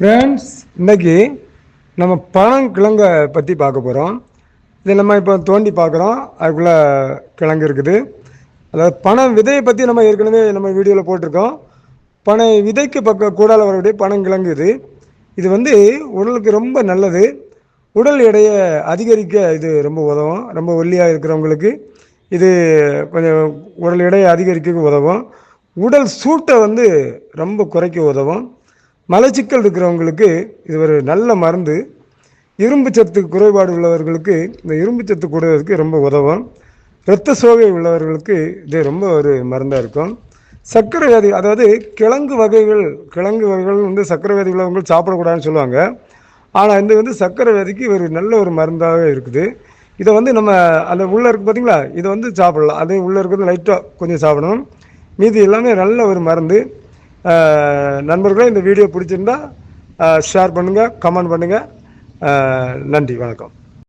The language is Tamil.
ஃப்ரெண்ட்ஸ் இன்னைக்கு நம்ம பனங்கிழங்க பற்றி பார்க்க போகிறோம் இது நம்ம இப்போ தோண்டி பார்க்குறோம். அதுக்குள்ளே கிழங்கு இருக்குது. அதாவது பனை விதையை பற்றி நம்ம ஏற்கனவே நம்ம வீடியோவில் போட்டிருக்கோம். பனை விதைக்கு பக்க கூடால வரக்கூடிய பனங்கிழங்கு இது. இது வந்து உடலுக்கு ரொம்ப நல்லது. உடல் எடையை அதிகரிக்க இது ரொம்ப உதவும். ரொம்ப ஒல்லியாக இருக்கிறவங்களுக்கு இது கொஞ்சம் உடல் எடையை அதிகரிக்க உதவும். உடல் சூட்டை வந்து ரொம்ப குறைக்க உதவும். மலச்சிக்கல் இருக்கிறவங்களுக்கு இது ஒரு நல்ல மருந்து. இரும்பு சத்து குறைபாடு உள்ளவர்களுக்கு இந்த இரும்பு சத்து கூடுவதற்கு ரொம்ப உதவும். இரத்த சோகை உள்ளவர்களுக்கு இது ரொம்ப ஒரு மருந்தாக இருக்கும். சர்க்கரை வியாதி அதாவது கிழங்கு வகைகள் கிழங்கு வகைகள் வந்து சர்க்கரை வியாதி உள்ளவங்க சாப்பிடக்கூடாதுன்னு சொல்லுவாங்க. ஆனால் இது வந்து சர்க்கரை வியாதிக்கு ஒரு நல்ல ஒரு மருந்தாக இருக்குது. இதை வந்து நம்ம அந்த உள்ளே இருக்குது பார்த்தீங்களா இதை வந்து சாப்பிடலாம். அது உள்ளே இருக்கிறது லைட்டாக கொஞ்சம் சாப்பிடணும். மீதி எல்லாமே நல்ல ஒரு மருந்து. நண்பர்களே இந்த வீடியோ பிடிச்சிருந்தா ஷேர் பண்ணுங்கள் கமெண்ட் பண்ணுங்கள் நன்றி வணக்கம்.